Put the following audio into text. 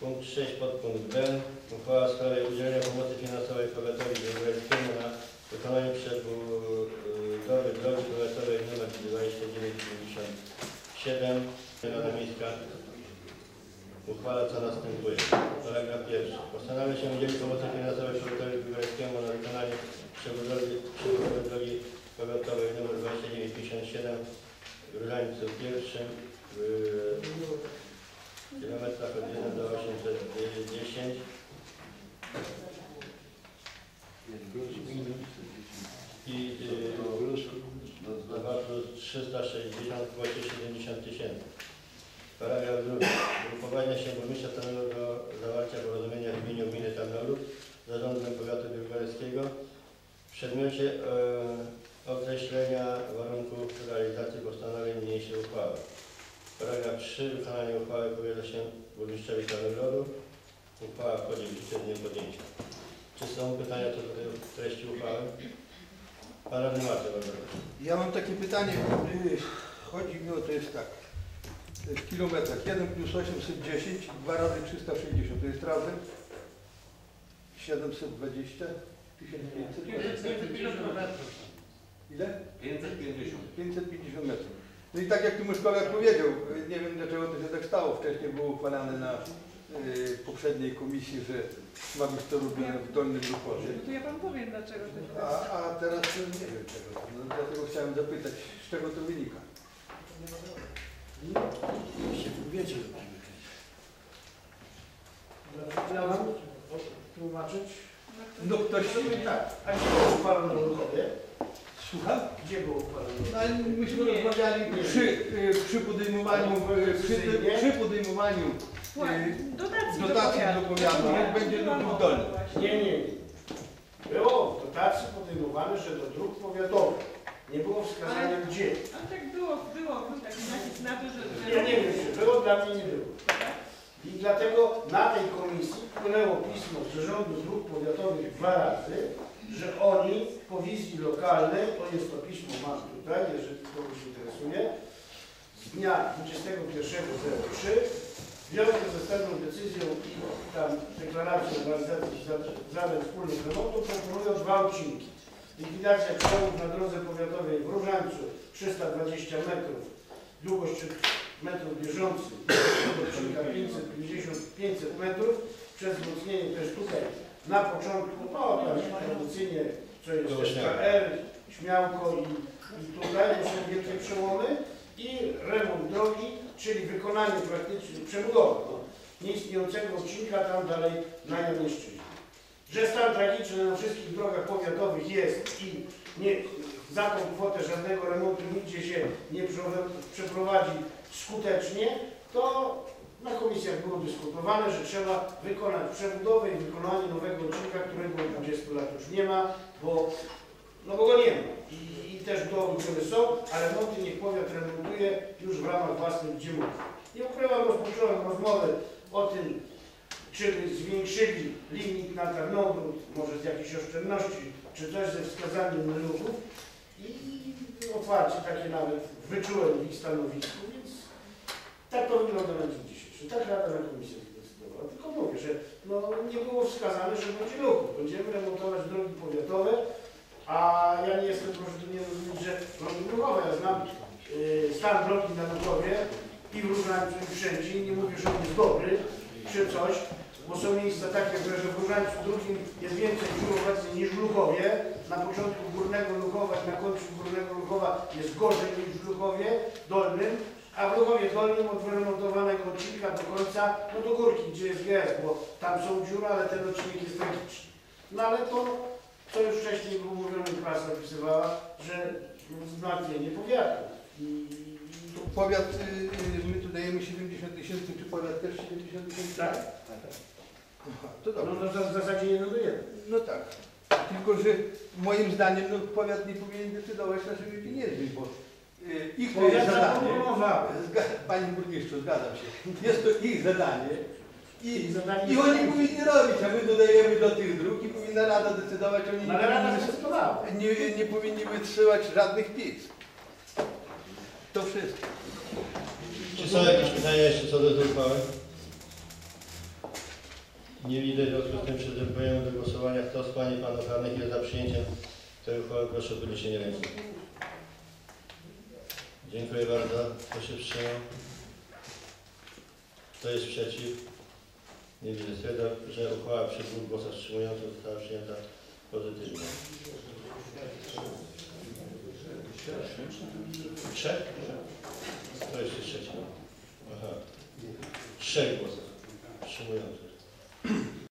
Punkt 6 podpunkt B. Uchwała w sprawie udzielenia pomocy finansowej powiatowi węgierskiemu na wykonanie przebudowy drogi powiatowej nr 2957 Rada Miejska uchwala co następuje. Paragraf pierwszy. Postanawia się udzielić pomocy finansowej powiatowi węgierskiemu na wykonanie przebudowy, przebudowy drogi powiatowej nr 2957 w Różańcu pierwszym w od 1 do 810 i y, zawarto 360 kwocie 70 tysięcy. Paragraf drugi. Upoważnia się burmistrza Tarnolu do zawarcia porozumienia w imieniu gminy Tarnolu z zarządem powiatu biłgorskiego w przedmiocie e, określenia warunków realizacji postanowień niniejszej uchwały. Paragraf 3. Wykonanie uchwały powierza się burmistrzowi Tarnolu. Uchwała wchodzi w życie z dniem podjęcia. Czy są pytania co do tej treści uchwały? Pan radny Marcin, bardzo proszę. Ja mam takie pytanie. y, Chodzi mi o to jest tak. W kilometrach 1 plus 810, 2 razy 360. To jest razem 720, 1500. Ile? 550. 550 metrów. No i tak jak tu Myszkowiak powiedział, nie wiem dlaczego to się tak stało. Wcześniej było uchwalane na y, poprzedniej komisji, że ma być to robione w dolnym Lukowie. To ja Wam powiem dlaczego to się A, a teraz y, nie wiem czego. No, dlatego chciałem zapytać, z czego to wynika. się wiecie, mam tłumaczyć? No ktoś... Tak. A gdzie było uchwalone w? Słucham? Gdzie było uchwalone? No, ale myśmy rozmawiali przy, y, przy podejmowaniu, y, przy, przy podejmowaniu y, Dotacji, dotacji do powiatu, jak będzie do dróg dolnych. Nie, nie, nie. Było w dotacji podejmowane, że do dróg powiatowych. Nie było wskazane gdzie. Ale tak było, było, był taki nacisk na to, że... Ja nie wiem, czy było, dla mnie nie było. I dlatego na tej komisji wpłynęło pismo z Zarządu Dróg Powiatowych dwa razy, że oni po wizji lokalnej, to jest to pismo mam tutaj, jeżeli kogoś interesuje, z dnia 21.03 w ze wstępną decyzją i tam deklaracją realizacji zad- zadań wspólnych remontu proponują dwa odcinki. Likwidacja przełomów na drodze powiatowej w Różańcu 320 metrów, długość 3 metrów bieżących, odcinka 550 500 metrów przez wzmocnienie też tutaj na początku, no tam tradycyjnie, co jest śmiałko. SKR, śmiałko i, i tutaj to są wielkie przełomy i remont drogi, czyli wykonanie praktycznie przebudowy no, nieistniejącego odcinka tam dalej na Janieszczyźnie. Że stan tragiczny na wszystkich drogach powiatowych jest i nie, za tą kwotę żadnego remontu nigdzie się nie przeprowadzi skutecznie, to na komisjach było dyskutowane, że trzeba wykonać przebudowę i wykonanie nowego odcinka, którego od 20 lat już nie ma, bo, no bo go nie ma. I, i też dołączone są, ale remonty niech powiat remontuje już w ramach własnych, gdzie mówi. Nie ukrywam, rozpocząłem rozmowę o tym, czy zwiększyli limit na Tarnogród, może z jakiejś oszczędności, czy coś ze wskazaniem lutów i otwarcie takie nawet wyczułem w ich stanowisku, więc tak to wygląda na dzień dzisiejszy. Tak Rada na Komisji zdecydowała. Tylko mówię, że no, nie było wskazane, że będzie ruchu. Będziemy remontować drogi powiatowe, a ja nie jestem, proszę tu nie rozumieć, że drogi drógowe. Ja znam y, stan drogi na Lukowie i w Różańcu i wszędzie i nie mówię, że on jest dobry czy coś, bo są miejsca takie, że w Różańcu drugim jest więcej dróg obecnie niż w Lukowie. Na początku Górnego Lukowa i na końcu Górnego Lukowa jest gorzej niż w Lukowie Dolnym, a w Lukowie Dolnym od wyremontowanego odcinka do końca, no do górki, gdzie jest GS, bo tam są dziury, ale ten odcinek jest tragiczny. No ale to, co już wcześniej było mówione, i prasa pisywała, że zmartwienie powiatu. I, to Powiat, y, y, my tu dajemy 70 tysięcy, czy powiat też 70 tysięcy? Tak. Aha, to no, dobrze. no, w zasadzie nie dodajemy. No tak. Tylko, że moim zdaniem no, powiat nie powinien decydować naszymi pieniędzmi, bo y, ich to jest Powiat zadanie. zaproponował. Zga- Panie burmistrzu, zgadzam się. Jest to ich zadanie i, zadanie- i oni powinni robić, a my dodajemy do tych dróg i powinna Rada decydować, oni No, nie, ale Rada powinni, zdecydowała. nie, nie powinni wysyłać żadnych pism. To wszystko. Czy są jakieś pytania jeszcze co do tej uchwały? Nie widzę, w związku z tym przystępujemy do głosowania. Kto z Pań i Panów Radnych jest za przyjęciem tej uchwały, proszę o podniesienie ręki. Dziękuję bardzo. Kto się wstrzymał? Kto jest przeciw? Nie widzę. Stwierdzam, że uchwała przy dwóch głosach wstrzymujących została przyjęta pozytywnie. Trzech? Kto jeszcze trzeci? Aha. Trzech głosów wstrzymujących.